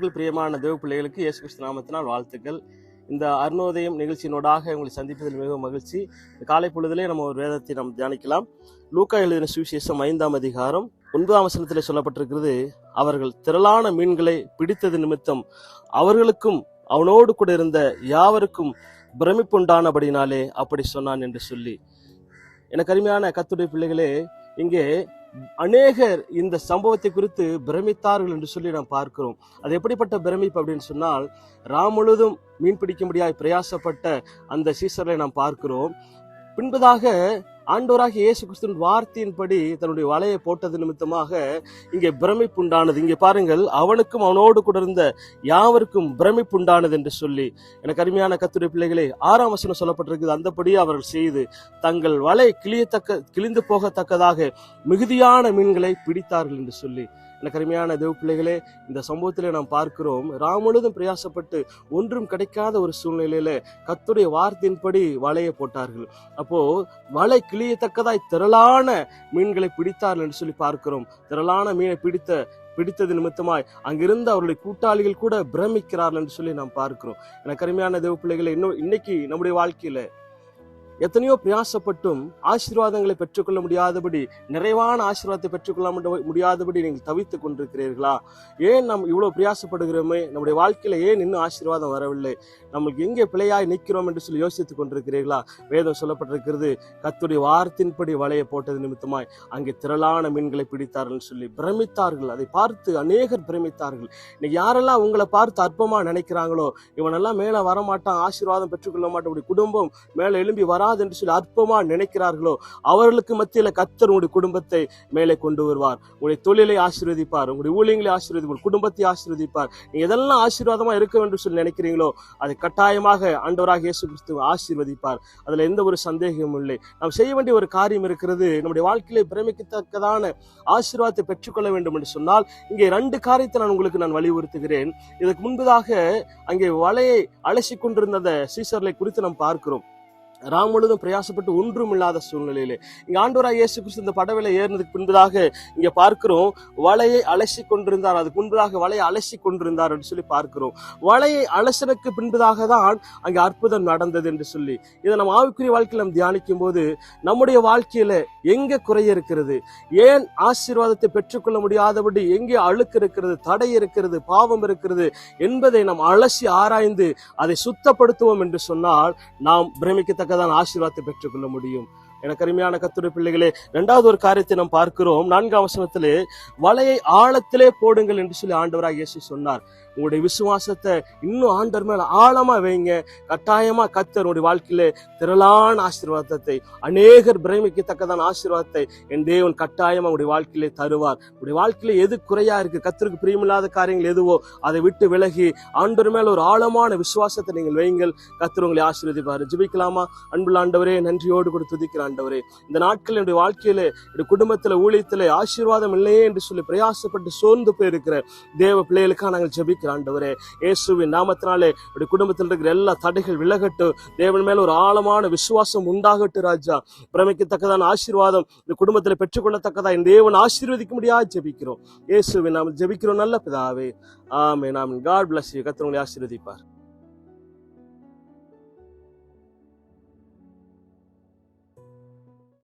பிரியமான தேவ பிள்ளைகளுக்கு இயேசு கிறிஸ்து நாமத்தினால் வாழ்த்துக்கள். இந்த அருணோதயம் நிகழ்ச்சியினோடாக உங்களை சந்திப்பதில் மிகவும் மகிழ்ச்சி. காலை பொழுதிலே நம்ம ஒரு வேதத்தை நாம் தியானிக்கலாம். லூக்கா எழுதின சுவிசேஷம் ஐந்தாம் அதிகாரம் ஒன்பதாம் வசனத்தில் சொல்லப்பட்டிருக்கிறது அவர்கள் திரளான மீன்களை பிடித்தது நிமித்தம் அவர்களுக்கும் அவனோடு கூட இருந்த யாவருக்கும் பிரமிப்புண்டானபடினாலே அப்படி சொன்னான் என்று சொல்லி. எனக்கு அருமையான கத்துடைய பிள்ளைகளே இங்கே அநேகர் இந்த சம்பவத்தை குறித்து பிரமித்தார்கள் என்று சொல்லி நாம் பார்க்கிறோம். அது எப்படிப்பட்ட பிரமிப்பு அப்படின்னு சொன்னால் ராம் முழுதும் மீன் பிடிக்க முடியாய் பிரயாசப்பட்ட அந்த சீசர்களை நாம் பார்க்கிறோம். பின்பதாக ஆண்டோராக இயேசு கிறிஸ்துவின் வார்த்தையின்படி தன்னுடைய வலையை போட்டது நிமித்தமாக இங்கே பிரமிப்பு உண்டானது இங்கே பாருங்கள் அவனுக்கும் அவனோடு கூட இருந்த யாவருக்கும் பிரமிப்பு உண்டானது என்று சொல்லி எனக்கு அருமையான கத்துரை பிள்ளைகளே ஆறாம் வசனம் சொல்லப்பட்டிருக்குது அந்தபடி அவர்கள் செய்து தங்கள் வலை கிளியத்தக்க கிழிந்து போகத்தக்கதாக மிகுதியான மீன்களை பிடித்தார்கள் என்று சொல்லி எனக்கு அருமையான தேவ பிள்ளைகளே இந்த சம்பவத்திலே நாம் பார்க்கிறோம் ராமுழுதும் பிரயாசப்பட்டு ஒன்றும் கிடைக்காத ஒரு சூழ்நிலையில கத்துடைய வார்த்தையின்படி வலையை போட்டார்கள். அப்போ வலை கிளி கிளியத்தக்கதாய் திரளான மீன்களை பிடித்தார்கள் என்று சொல்லி பார்க்கிறோம். திரளான மீனை பிடித்த பிடித்தது நிமித்தமாய் அங்கிருந்த அவருடைய கூட்டாளிகள் கூட பிரமிக்கிறார்கள் என்று சொல்லி நாம் பார்க்கிறோம். எனக்கு அருமையான தேவ பிள்ளைகளை இன்னும் இன்னைக்கு நம்முடைய வாழ்க்கையில எத்தனையோ பிரயாசப்பட்டும் ஆசீர்வாதங்களை பெற்றுக்கொள்ள முடியாதபடி நிறைவான ஆசீர்வாதத்தை பெற்றுக்கொள்ள முடியாதபடி நீங்கள் தவித்துக் கொண்டிருக்கிறீர்களா? ஏன் நம் இவ்வளவு பிரயாசப்படுகிறோமே? நம்முடைய வாழ்க்கையில ஏன் இன்னும் ஆசீர்வாதம் வரவில்லை? நம்மளுக்கு எங்கே பிழையாய் நிற்கிறோம் என்று சொல்லி யோசித்துக் கொண்டிருக்கிறீர்களா? வேதம் சொல்லப்பட்டிருக்கிறது கத்துடைய வார்த்தையின்படி வலையை போட்டது நிமித்தமாய் அங்கே திரளான மீன்களை பிடித்தார்கள் சொல்லி பிரமித்தார்கள். அதை பார்த்து அநேகர் பிரமித்தார்கள். இன்னைக்கு யாரெல்லாம் உங்களை பார்த்து அற்பமா நினைக்கிறாங்களோ இவனெல்லாம் மேல வரமாட்டான் ஆசீர்வாதம் பெற்றுக்கொள்ள மாட்டான் குடும்பம் மேல எழும்பி வராது என்று சொல்லி அற்பமா நினைக்கிறார்களோ அவர்களுக்கு மத்தியில கத்தர் உங்களுடைய குடும்பத்தை மேலே கொண்டு வருவார். உங்களுடைய தொழிலை ஆசீர்வதிப்பார் உங்களுடைய ஊழியங்களை ஆசீர்வதிப்பார் குடும்பத்தை ஆசீர்வதிப்பார். நீங்க எதெல்லாம் ஆசீர்வாதமா இருக்க வேண்டும் சொல்லி நினைக்கிறீங்களோ அதை கட்டாயமாக ஆண்டவராக இயேசு கிறிஸ்து ஆசீர்வதிப்பார். அதுல எந்த ஒரு சந்தேகமும் இல்லை. நாம் செய்ய வேண்டிய ஒரு காரியம் இருக்கிறது நம்முடைய வாழ்க்கையிலே பிரமிக்கத்தக்கதான ஆசீர்வாதத்தை பெற்றுக்கொள்ள வேண்டும் என்று சொன்னால் இங்கே ரெண்டு காரியத்தை நான் உங்களுக்கு நான் வலியுறுத்துகிறேன். இதற்கு முன்பதாக அங்கே வலையை அலசி கொண்டிருந்த சீசர்களை குறித்து நாம் பார்க்கிறோம். ராம் முழுதும் பிரயாசப்பட்டு ஒன்றும் இல்லாத சூழ்நிலையிலே. இங்க ஆண்டவராக இயேசு கிறிஸ்து இந்த படவில ஏறினதுக்கு பின்பதாக இங்க பார்க்கிறோம். வலையை அலசி கொண்டிருந்தார். அதுக்கு முன்பதாக வலையை அலசி கொண்டிருந்தார் என்று சொல்லி பார்க்கிறோம். வலையை அலசனுக்கு பின்பதாக தான் அங்கே அற்புதம் நடந்தது என்று சொல்லி. இதை நம்ம ஆவிக்குரிய வாழ்க்கையில் நம்ம தியானிக்கும் போது நம்முடைய வாழ்க்கையில எங்க குறை இருக்கிறது? ஏன் ஆசீர்வாதத்தை பெற்றுக்கொள்ள முடியாதபடி எங்கே அழுக்கு இருக்கிறது? தடை இருக்கிறது? பாவம் இருக்கிறது? என்பதை நாம் அலசி ஆராய்ந்து அதை சுத்தப்படுத்துவோம் என்று சொன்னால் நாம் பிரமிக்கத்தக்க தான் ஆசீர்வாதத்தை பெற்றுக்கொள்ள முடியும். எனக்கு அருமையான கத்துரை பிள்ளைகளே இரண்டாவது ஒரு காரியத்தை நாம் பார்க்கிறோம். நான்காம் வசனத்திலே வலையை ஆழத்திலே போடுங்கள் என்று சொல்லி ஆண்டவராக இயேசு சொன்னார். உங்களுடைய விசுவாசத்தை இன்னும் ஆண்டவர் மேல ஆழமா வைங்க. கட்டாயமா கத்தர் உங்களுடைய வாழ்க்கையிலே திரளான ஆசீர்வாதத்தை அநேகர் பிரமிக்கத்தக்கதான ஆசீர்வாதத்தை என் தேவன் கட்டாயமா உங்களுடைய வாழ்க்கையிலே தருவார். உங்களுடைய வாழ்க்கையில எது குறையா இருக்கு? கத்தருக்கு பிரியமில்லாத காரியங்கள் எதுவோ அதை விட்டு விலகி ஆண்டவர் மேல ஒரு ஆழமான விசுவாசத்தை நீங்கள் வைங்கள். கத்தர் உங்களை ஆசீர்வதிப்பார். ஜிபிக்கலாமா? அன்புள்ள ஆண்டவரே நன்றியோடு கூட துதிக்கிற ஆண்டவரே. இந்த நாட்கள் என்னுடைய வாழ்க்கையில என்னுடைய குடும்பத்துல ஊழியத்துல ஆசீர்வாதம் இல்லையே என்று சொல்லி பிரயாசப்பட்டு சோர்ந்து போயிருக்கிற தேவ பிள்ளைகளுக்காக நாங்கள் ஜெபிக்கிற ஆண்டவரே. இயேசுவின் நாமத்தினாலே என்னுடைய குடும்பத்தில் இருக்கிற எல்லா தடைகள் விலகட்டும். தேவன் மேல ஒரு ஆழமான விசுவாசம் உண்டாகட்டும் ராஜா. பிரமிக்கத்தக்கதான ஆசீர்வாதம் இந்த குடும்பத்தில் பெற்றுக்கொள்ளத்தக்கதா இந்த தேவன் ஆசீர்வதிக்க முடியாது ஜபிக்கிறோம். இயேசுவின் நாம் ஜபிக்கிறோம். நல்ல பிதாவே. ஆமே நாம் காட் பிளஸ் யூ கத்திரவங்களை ஆசீர்வதிப்பார்.